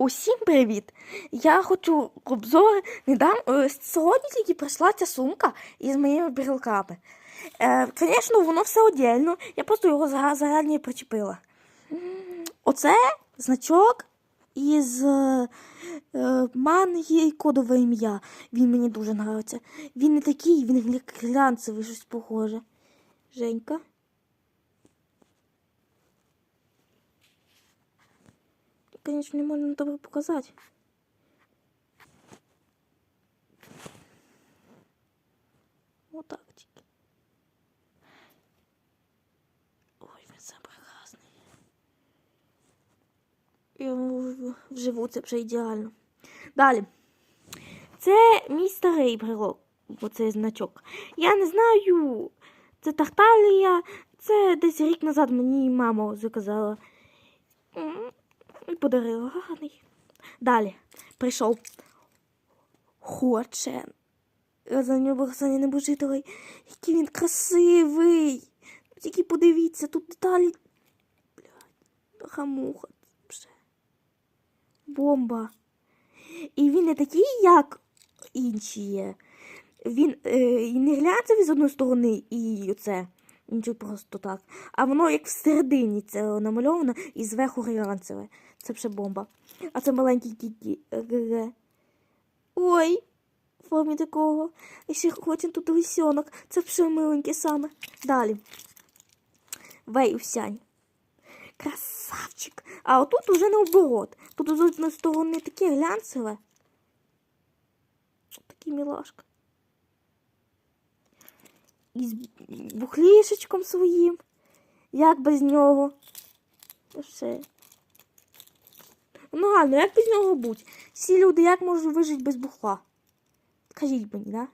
Усім привіт! Я хочу обзор недавно е, сьогодні тільки прийшла ця сумка із моїми брілками. Е, Звісно, воно все одягно, я просто його зарані причепила. Оце значок із е, е, манги кодове ім'я. Він мені дуже подобається. Він не такий, він гля- глянцевий, щось похоже. Женька. Конечно, не можна добре показати. Отак тільки. Ой, він це прекрасний. Я вживу це вже ідеально. Далі. Це мій старий брелок. Оцей значок. Я не знаю. Це Тарталія. Це десь рік назад мені мама заказала. Подарила гарний. Далі прийшов Хочен. Я за нього за небожителей. Який він красивий. Тільки подивіться, тут деталі. Блядь, хамуха. Бомба. І він не такий, як інші є. Він е, і не глянцевий з одної сторони, і оце. Нічого просто так. А воно як всередині це намальовано і зверху глянцеве. Це вже бомба. А це маленький діді. Ой, в формі такого. І ще хоче тут лисьонок. Це вже миленьке саме. Далі. Вей усянь. Красавчик. А отут уже наоборот. Тут з одної сторони таке глянцеве. Такий мілашка. Із бухлішечком своїм. Як без нього? Та Все. Ну реально, як без нього бути? Всі люди як можуть вижити без бухла? Скажіть мені, да?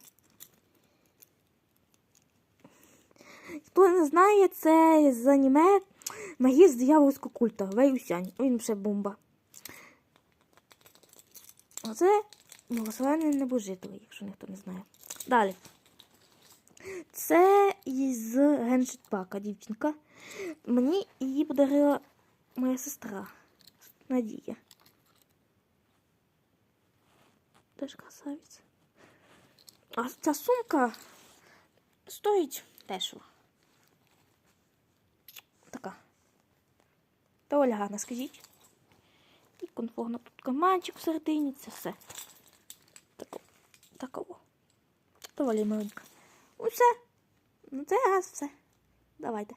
Хто не знає, це з аніме Магіс диявольського культа. Веюсянь. Він ще бомба. Оце благословенний небожителий, якщо ніхто не знає. Далі. Це із Геншитпака дівчинка. Мені її подарила моя сестра Надія. Теж красавець. А ця сумка стоїть дешево. Така. Доволі гарна, скажіть. І конфорно тут карманчик всередині, це все. Тако. Такого. Доволі маленька. Все. Ну це газ все. Давайте.